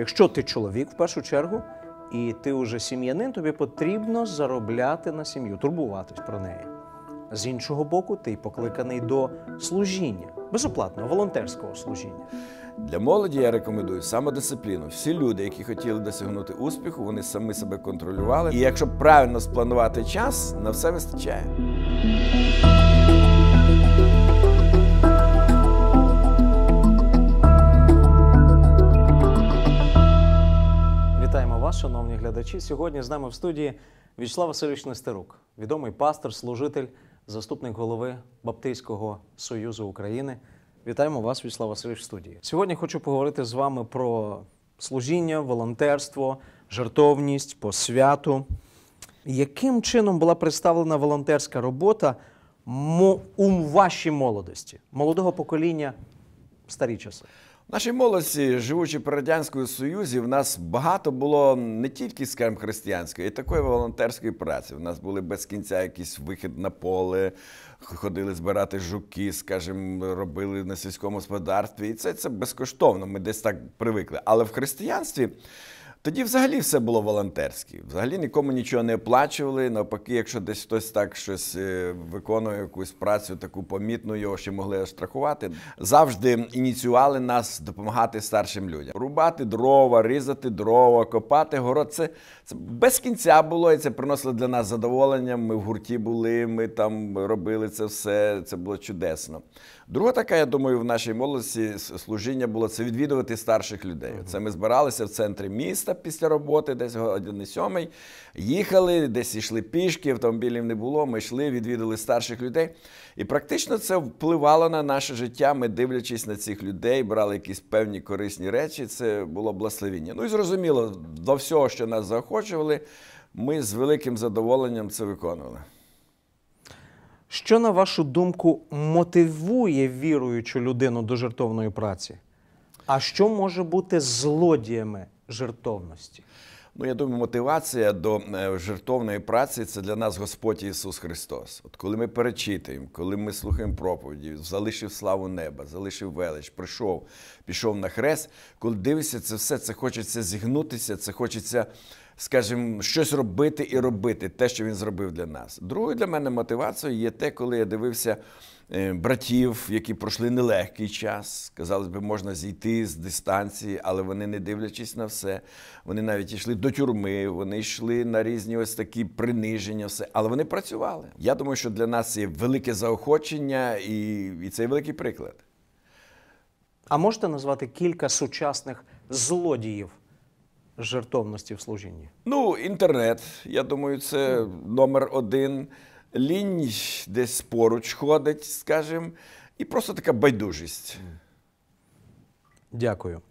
якщо ти чоловік в першу чергу, і ти вже сім'янин, тобі потрібно заробляти на сім'ю, турбуватись про неї. З іншого боку, ти покликаний до служіння, безоплатного, волонтерського служіння. Для молоді я рекомендую самодисципліну. Всі люди, які хотіли досягнути успіху, вони самі себе контролювали. І якщо правильно спланувати час, на все вистачає. Шановні глядачі. Сьогодні з нами в студії Вячеслав Васильович Нестерук, відомий пастор, служитель, заступник голови Баптистського Союзу України. Вітаємо вас, Вячеслав Васильович, в студії. Сьогодні хочу поговорити з вами про служіння, волонтерство, жертовність, посвяту. Яким чином була представлена волонтерська робота у вашій молодості, молодого покоління в старі часи? Нашій молодці, живучи при Радянському Союзі, в нас багато було не тільки, скажімо, християнської, і такої волонтерської праці. У нас були без кінця якийсь вихід на поле, ходили збирати жуки, скажімо, робили на сільському господарстві. І це, це безкоштовно, ми десь так привикли. Але в християнстві. Тоді взагалі все було волонтерське. Взагалі нікому нічого не оплачували. Навпаки, якщо десь хтось так щось е, виконує якусь працю, таку помітну, його ще могли штрафувати. Завжди ініціювали нас допомагати старшим людям. Рубати дрова, різати дрова, копати город. Це, це без кінця було, і це приносило для нас задоволення. Ми в гурті були, ми там робили це все. Це було чудесно. Друга така, я думаю, в нашій молодості служіння було це відвідувати старших людей. Це ми збиралися в центрі міста після роботи, десь години сьомий. Їхали, десь йшли пішки, автомобілів не було. Ми йшли, відвідали старших людей. І практично це впливало на наше життя. Ми, дивлячись на цих людей, брали якісь певні корисні речі. Це було благословіння. Ну і зрозуміло, до всього, що нас заохочували, ми з великим задоволенням це виконували. Що, на вашу думку, мотивує віруючу людину до жертовної праці? А що може бути злодіями жертовності? Ну, я думаю, мотивація до е, жертовної праці це для нас Господь Ісус Христос. От коли ми перечитуємо, коли ми слухаємо проповіді, залишив славу неба, залишив велич, прийшов, пішов на хрест. Коли дивишся це все, це хочеться зігнутися, це хочеться, скажімо, щось робити і робити, те, що він зробив для нас. Другою для мене мотивацією є те, коли я дивився братів, які пройшли нелегкий час. Казалось би, можна зійти з дистанції, але вони, не дивлячись на все, вони навіть йшли до тюрми, вони йшли на різні ось такі приниження, все, але вони працювали. Я думаю, що для нас є велике заохочення і, і це великий приклад. А можете назвати кілька сучасних злодіїв жертовності в служінні? Ну, інтернет, я думаю, це номер один. Лінь десь поруч ходить, скажімо, і просто така байдужість. Дякую.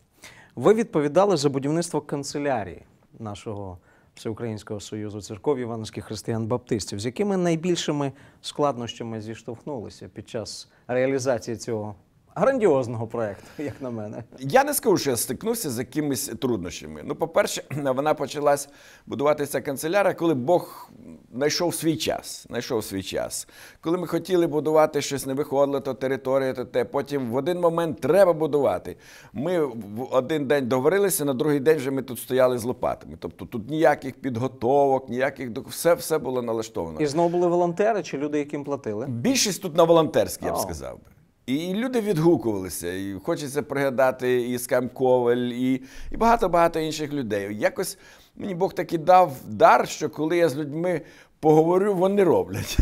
Ви відповідали за будівництво канцелярії нашого Всеукраїнського Союзу церков Івановських християн-баптистів. З якими найбільшими складнощами зіштовхнулися під час реалізації цього грандіозного проєкту, як на мене? Я не скажу, що я стикнувся з якимись труднощами. Ну, по-перше, вона почалась будуватися канцелярія, коли Бог знайшов свій час. Знайшов свій час. Коли ми хотіли будувати щось, не виходило, то територія, то те. Потім в один момент треба будувати. Ми в один день договорилися, на другий день вже ми тут стояли з лопатами. Тобто тут ніяких підготовок, ніяких все, все було налаштовано. І знову були волонтери чи люди, яким платили? Більшість тут на волонтерській, я б сказав би. І люди відгукувалися, і хочеться пригадати і Скам Коваль, і, і багато-багато інших людей. Якось мені Бог таки дав дар, що коли я з людьми поговорю, вони роблять.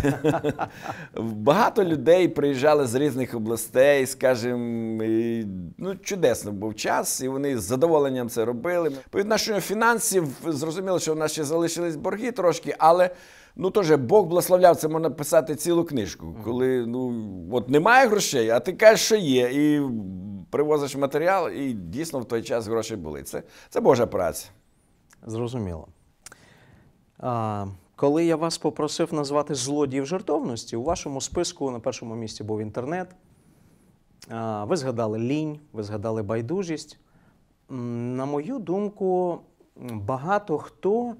Багато людей приїжджали з різних областей, скажімо, ну, чудесно був час, і вони з задоволенням це робили. По відношенню фінансів зрозуміло, що в нас ще залишились борги трошки, але Ну, теж Бог благословляв, це можна писати цілу книжку. Коли ну, от немає грошей, а ти кажеш, що є, і привозиш матеріал, і дійсно в той час гроші були. Це, це Божа праця. Зрозуміло. А, коли я вас попросив назвати злодіїв жертовності, у вашому списку на першому місці був інтернет. А, ви згадали лінь, ви згадали байдужість. На мою думку, багато хто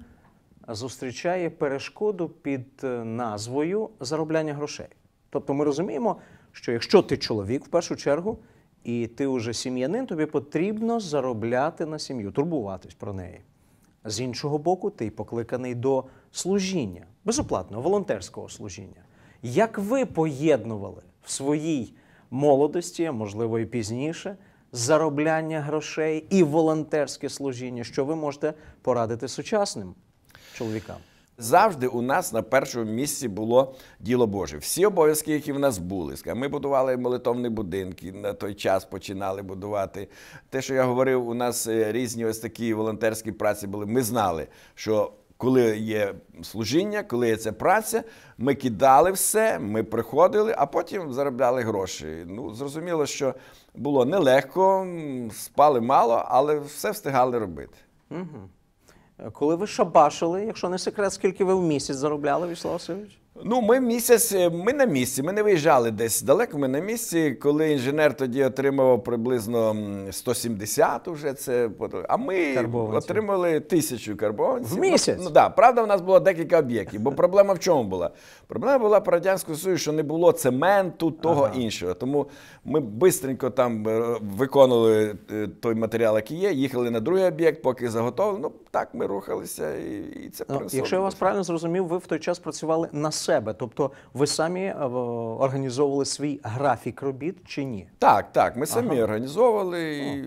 зустрічає перешкоду під е, назвою заробляння грошей. Тобто ми розуміємо, що якщо ти чоловік в першу чергу, і ти вже сім'янин, тобі потрібно заробляти на сім'ю, турбуватись про неї. З іншого боку, ти покликаний до служіння, безоплатного, волонтерського служіння. Як ви поєднували в своїй молодості, а можливо і пізніше, заробляння грошей і волонтерське служіння, що ви можете порадити сучасним чоловікам? Завжди у нас на першому місці було діло Боже. Всі обов'язки, які в нас були. Ми будували молитовні будинки, на той час починали будувати. Те, що я говорив, у нас е, різні ось такі волонтерські праці були. Ми знали, що коли є служіння, коли є ця праця, ми кидали все, ми приходили, а потім заробляли гроші. Ну, зрозуміло, що було нелегко, спали мало, але все встигали робити. Коли ви шабашили, якщо не секрет, скільки ви в місяць заробляли, Вячеслав Васильович? Ну, ми місяць, е, ми на місці, ми не виїжджали десь далеко. Ми на місці, коли інженер тоді отримував приблизно м, 170 уже це. А ми отримали тисячу карбованців. В місяць? Ну, ну да, правда, в нас було декілька об'єктів. Бо проблема в чому була? Проблема була по Радянському Союзу, що не було цементу, того Ага. іншого. Тому ми швидко там е, виконували е, той матеріал, який є, їхали на другий об'єкт, поки заготовили. Ну так ми рухалися, і, і це Ну, якщо я вас правильно зрозумів, ви в той час працювали на себе, тобто ви самі е, організовували свій графік робіт чи ні? Так, так. Ми самі Ага. організовували, і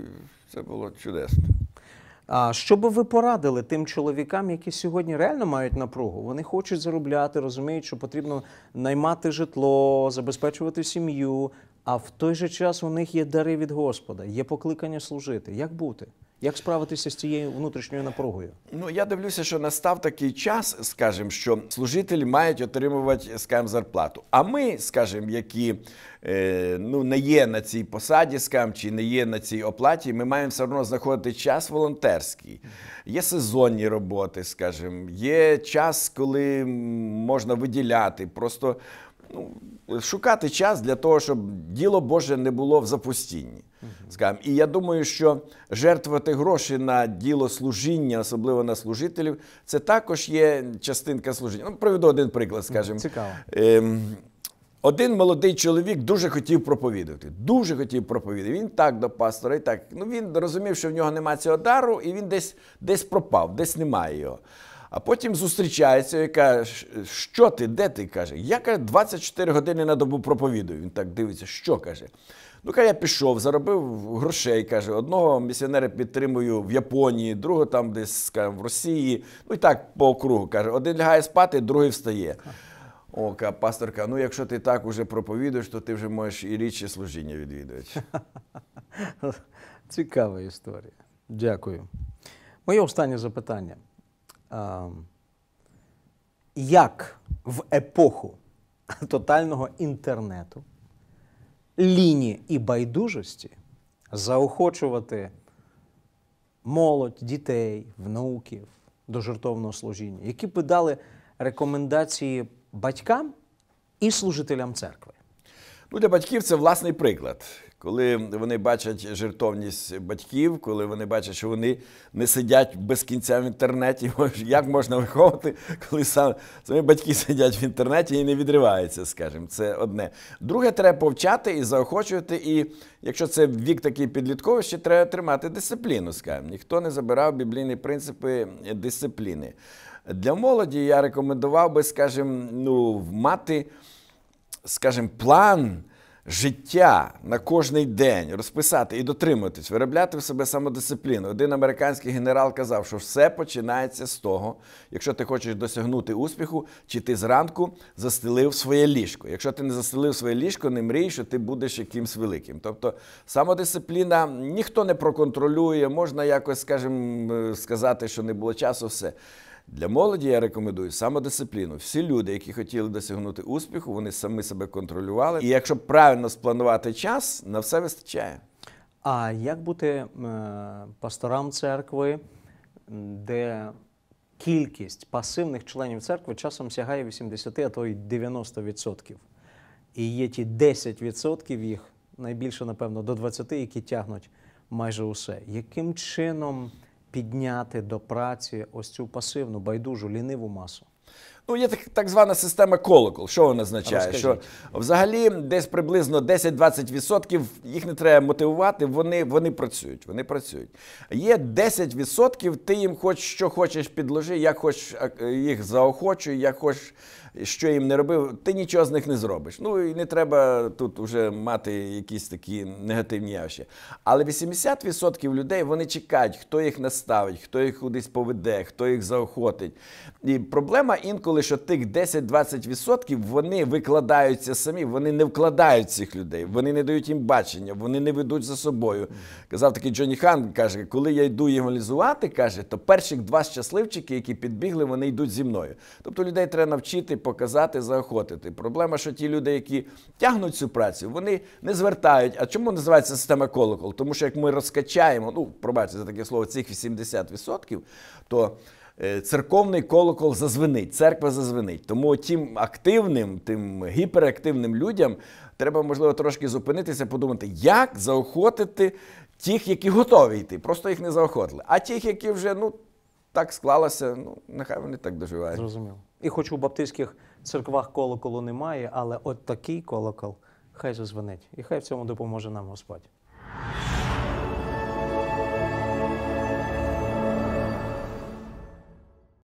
це було чудесно. А що би ви порадили тим чоловікам, які сьогодні реально мають напругу? Вони хочуть заробляти, розуміють, що потрібно наймати житло, забезпечувати сім'ю. А в той же час у них є дари від Господа, є покликання служити. Як бути? Як справитися з цією внутрішньою напругою? Ну, я дивлюся, що настав такий час, скажімо, що служителі мають отримувати, скажімо, зарплату. А ми, скажімо, які е, ну, не є на цій посаді, скажімо, чи не є на цій оплаті, ми маємо все одно знаходити час волонтерський. Є сезонні роботи, скажімо, є час, коли можна виділяти. Просто ну, шукати час для того, щоб діло Боже не було в запустінні. Скажімо. І я думаю, що жертвувати гроші на діло служіння, особливо на служителів, це також є частинка служіння. Ну, приведу один приклад, скажімо. Цікаво. Ем, один молодий чоловік дуже хотів проповідувати. Дуже хотів проповідати. Він так до пастора, і так. Ну він розумів, що в нього немає цього дару, і він десь, десь пропав, десь немає його. А потім зустрічається і каже, що ти, де ти? каже, я каже, 24 години на добу проповідую. Він так дивиться, що каже. Ну, каже, я пішов, заробив грошей, каже, одного місіонера підтримую в Японії, другого там десь, скажімо, в Росії. Ну і так по округу. Каже, один лягає спати, другий встає. О, каже, ну якщо ти так уже проповідуєш, то ти вже можеш і річі служіння відвідувати. Цікава історія. Дякую. Моє останнє запитання. А, як в епоху тотального інтернету, лінії і байдужості заохочувати молодь, дітей, внуків до жертовного служіння, які б дали рекомендації батькам і служителям церкви? Ну, для батьків це власний приклад. Коли вони бачать жертовність батьків, коли вони бачать, що вони не сидять без кінця в інтернеті, як можна виховувати, коли сам, самі батьки сидять в інтернеті і не відриваються, скажімо, це одне. Друге, треба повчати і заохочувати. І якщо це вік такий підлітковий, ще треба тримати дисципліну, скажімо. Ніхто не забирав біблійні принципи дисципліни. Для молоді я рекомендував би, скажімо, ну, мати скажімо, план життя на кожний день розписати і дотримуватись, виробляти в себе самодисципліну. Один американський генерал казав, що все починається з того, якщо ти хочеш досягнути успіху, чи ти зранку застелив своє ліжко. Якщо ти не застелив своє ліжко, не мрій, що ти будеш якимсь великим. Тобто самодисципліна ніхто не проконтролює, можна якось, скажімо, е, сказати, що не було часу, все. Для молоді я рекомендую самодисципліну. Всі люди, які хотіли досягнути успіху, вони самі себе контролювали. І якщо правильно спланувати час, на все вистачає. А як бути е, пасторам церкви, де кількість пасивних членів церкви часом сягає 80, а то й 90%? І є ті 10% їх, найбільше, напевно, до 20%, які тягнуть майже усе. Яким чином підняти до праці ось цю пасивну, байдужу, ліниву масу? Ну, є так, так звана система колокол. Що вона означає? Що взагалі десь приблизно 10-20% їх не треба мотивувати, вони, вони працюють. Вони працюють. Є 10%, ти їм хоч що хочеш підложи, як хочеш а, їх заохочуй, як хочеш, що їм не робив, ти нічого з них не зробиш. Ну і не треба тут вже мати якісь такі негативні явища. Але 80% людей вони чекають, хто їх наставить, хто їх кудись поведе, хто їх заохотить. І проблема інколи, що тих 10-20% вони викладаються самі, вони не вкладають цих людей, вони не дають їм бачення, вони не ведуть за собою. Казав такий Джонні Хан, каже, коли я йду євангелізувати, каже, то перших два щасливчики, які підбігли, вони йдуть зі мною. Тобто людей треба навчити, показати, заохотити. Проблема, що ті люди, які тягнуть цю працю, вони не звертають. А чому називається система колокол? Тому що як ми розкачаємо, ну, пробачте за таке слово, цих 80%, то церковний колокол зазвенить, церква зазвенить. Тому тим активним, тим гіперактивним людям треба, можливо, трошки зупинитися, подумати, як заохотити тих, які готові йти. Просто їх не заохотили. А тих, які вже ну, так склалося, ну, нехай вони так доживають. Зрозуміло. І хоч у баптистських церквах колоколу немає, але от такий колокол хай зазвенить. І хай в цьому допоможе нам Господь.